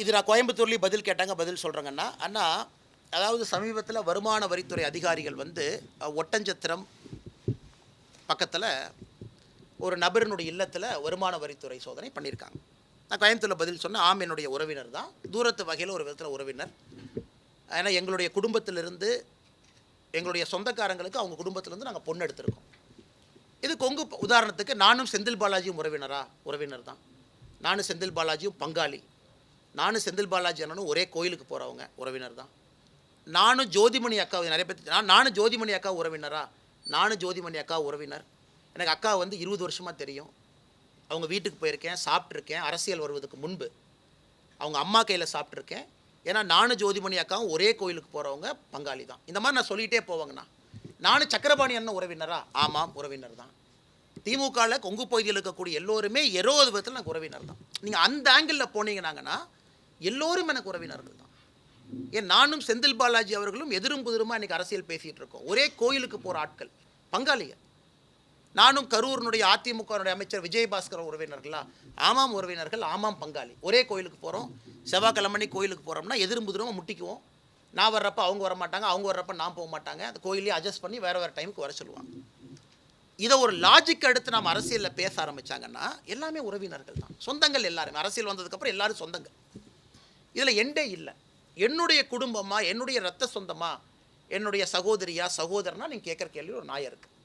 இது நான் கோயம்புத்தூர்லேயும் பதில் கேட்டாங்க பதில் சொல்கிறேங்கண்ணா அண்ணா அதாவது சமீபத்தில் வருமான வரித்துறை அதிகாரிகள் வந்து ஒட்டஞ்சத்திரம் பக்கத்தில் ஒரு நபரினுடைய இல்லத்தில் வருமான வரித்துறை சோதனை பண்ணியிருக்காங்க நான் கோயம்புத்தூரில் பதில் சொன்னேன் ஆம் என்னுடைய உறவினர் தான். தூரத்து வகையில் ஒரு விதத்தில் உறவினர். ஏன்னா எங்களுடைய குடும்பத்திலிருந்து எங்களுடைய சொந்தக்காரங்களுக்கு அவங்க குடும்பத்திலேருந்து நாங்கள் பொண்ணு எடுத்திருக்கோம். இது கொங்கு உதாரணத்துக்கு நானும் செந்தில் பாலாஜியும் உறவினரா உறவினர் தான் நானும் செந்தில் பாலாஜியும் பங்காளி. நானும் செந்தில் பாலாஜி அண்ணனும் ஒரே கோயிலுக்கு போகிறவங்க உறவினர் தான் நானும் ஜோதிமணி அக்கா நிறைய பேர் நான் நானும் ஜோதிமணி அக்கா உறவினரா? நானும் ஜோதிமணி அக்கா உறவினர். எனக்கு அக்கா வந்து இருபது வருஷமாக தெரியும். அவங்க வீட்டுக்கு போயிருக்கேன் சாப்பிட்ருக்கேன் அரசியல் வருவதற்கு முன்பு. அவங்க அம்மா கையில் சாப்பிட்ருக்கேன் ஏன்னா நானும் ஜோதிமணி அக்காவும் ஒரே கோயிலுக்கு போகிறவங்க பங்காளி தான் இந்த மாதிரி நான் சொல்லிகிட்டே போவாங்கண்ணா. நானும் சக்கரபாணி அண்ணன் உறவினரா? ஆமாம் உறவினர் தான் திமுகவில் கொங்கு பகுதியில் இருக்கக்கூடிய எல்லோருமே இருபது விதத்தில் எனக்கு உறவினர் தான். நீங்கள் அந்த ஆங்கிளில் போனீங்கன்னாங்கன்னா எல்லோரும் எனக்கு உறவினர்கள் தான். ஏன் நானும் செந்தில் பாலாஜி அவர்களும் எதிரும் புதிருமா இன்றைக்கி அரசியல் பேசிகிட்டு இருக்கோம். ஒரே கோயிலுக்கு போகிற ஆட்கள் பங்காளிகள். நானும் கரூரினுடைய அதிமுகனுடைய அமைச்சர் விஜயபாஸ்கர் உறவினர்களா? ஆமாம் உறவினர்கள் ஆமாம் பங்காளி. ஒரே கோயிலுக்கு போகிறோம் செவ்வாய்க்கிழமை கோயிலுக்கு போகிறோம்னா எதிரும்புதிரமாக முட்டிக்குவோம். நான் வர்றப்ப அவங்க வர மாட்டாங்க அவங்க வர்றப்ப நான் போக மாட்டாங்க. அந்த கோயிலையும் அட்ஜஸ்ட் பண்ணி வேறு வேறு டைமுக்கு வர சொல்லுவாங்க. இதை ஒரு லாஜிக் எடுத்து நம்ம அரசியலில் பேச ஆரம்பிச்சாங்கன்னா எல்லாமே உறவினர்கள் தான். சொந்தங்கள் எல்லாருமே. அரசியல் வந்ததுக்கப்புறம் எல்லாரும் சொந்தங்கள். இதில் எண்டே இல்லை. என்னுடைய குடும்பமா என்னுடைய ரத்த சொந்தமா என்னுடைய சகோதரியா சகோதரனா நீங்கள் கேட்குற கேள்வி ஒரு நாயம் இருக்குது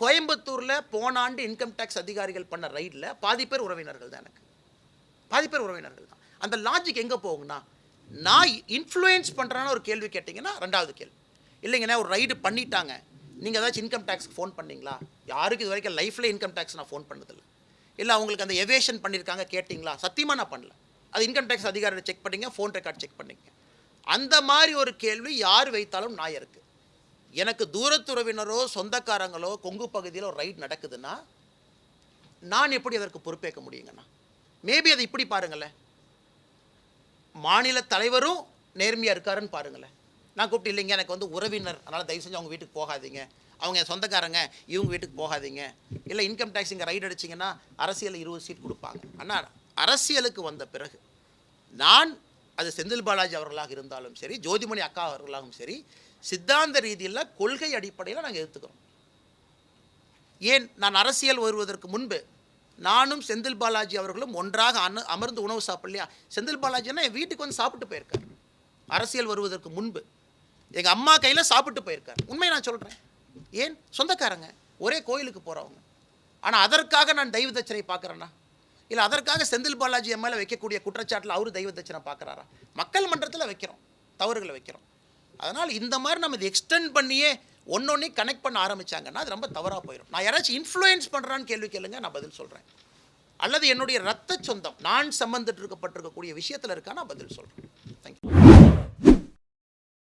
கோயம்புத்தூரில் போன ஆண்டு இன்கம் டேக்ஸ் அதிகாரிகள் பண்ண ரைடில் பாதி பேர் உறவினர்கள் தான் எனக்கு. பாதி பேர் உறவினர்கள் தான். அந்த லாஜிக் எங்கே போகுங்கண்ணா நான் இன்ஃப்ளூயன்ஸ் பண்ணுறேன்னு ஒரு கேள்வி கேட்டிங்கன்னா ரெண்டாவது கேள்வி. இல்லைங்கண்ணா ஒரு ரைடு பண்ணிட்டாங்க. நீங்கள் ஏதாச்சும் இன்கம் டேக்ஸ்க்கு ஃபோன் பண்ணீங்களா? யாருக்கு இது வரைக்கும் லைஃப்பில் இன்கம் டேக்ஸ் நான் ஃபோன் பண்ணதில்லை. இல்லை அவங்களுக்கு அந்த எவேஷன் பண்ணியிருக்காங்க கேட்டிங்களா? சத்தியமாக நான் பண்ணல. அது இன்கம் டேக்ஸ் அதிகாரியை செக் பண்ணீங்க ஃபோன் ரெக்கார்ட் செக் பண்ணிங்க. அந்த மாதிரி ஒரு கேள்வி யார் வைத்தாலும் நான் இருக்குது எனக்கு தூரத்துறவினரோ சொந்தக்காரங்களோ கொங்கு பகுதியில் ஒரு ரைட் நடக்குதுன்னா நான் எப்படி அதற்கு பொறுப்பேற்க முடியுங்கண்ணா? மேபி அதை இப்படி பாருங்களேன். மாநில தலைவரும் நேர்மையாக இருக்காருன்னு பாருங்களேன். நான் கூப்பிட்டு இல்லைங்க எனக்கு வந்து உறவினர். அதனால் தயவு செஞ்சு அவங்க வீட்டுக்கு போகாதீங்க. அவங்க என் சொந்தக்காரங்க இவங்க வீட்டுக்கு போகாதீங்க. இல்லை இன்கம் டேக்ஸ் இங்கே ரைடு அடிச்சிங்கன்னா அரசியலில் இருபது சீட் கொடுப்பாங்க. ஆனால் அரசியலுக்கு வந்த பிறகு நான் அது செந்தில் பாலாஜி அவர்களாக இருந்தாலும் சரி ஜோதிமணி அக்கா அவர்களாகவும் சரி சித்தாந்த ரீதியில் கொள்கை அடிப்படையில் நாங்கள் எடுத்துக்கிறோம். ஏன்? நான் அரசியல் வருவதற்கு முன்பு நானும் செந்தில் பாலாஜி அவர்களும் ஒன்றாக அன அமர்ந்து உணவு சாப்பிடலையா? செந்தில் பாலாஜினா என் வீட்டுக்கு வந்து சாப்பிட்டு போயிருக்கார். அரசியல் வருவதற்கு முன்பு. எங்கள் அம்மா கையில் சாப்பிட்டு போயிருக்கார். உண்மையை நான் சொல்கிறேன் ஏன்? சொந்தக்காரங்க. ஒரே கோயிலுக்கு போகிறவங்க ஆனால் அதற்காக நான் தெய்வ தச்சனை பார்க்குறேன்னா இல்லை அதற்காக செந்தில் பாலாஜி எம்எல்ஏ வைக்கக்கூடிய குற்றச்சாட்டில் அவரு தெய்வ தச்சனை பார்க்குறாரா? மக்கள் மன்றத்தில் வைக்கிறோம். தவறுகளை வைக்கிறோம். அதனால் இந்த மாதிரி நம்ம இதை எக்ஸ்டெண்ட் பண்ணியே ஒன்னொன்னே கனெக்ட் பண்ண ஆரம்பித்தாங்கன்னா அது ரொம்ப தவறாக போயிடும் நான் யாராச்சும் இன்ஃப்ளூயன்ஸ் பண்ணுறான்னு கேள்வி கேளுங்க நான் பதில் சொல்கிறேன் அல்லது என்னுடைய ரத்த சொந்தம் நான் சம்பந்தப்பட்டிருக்கப்பட்டிருக்கக்கூடிய விஷயத்தில் இருக்கா? நான் பதில் சொல்கிறேன் தேங்க்யூ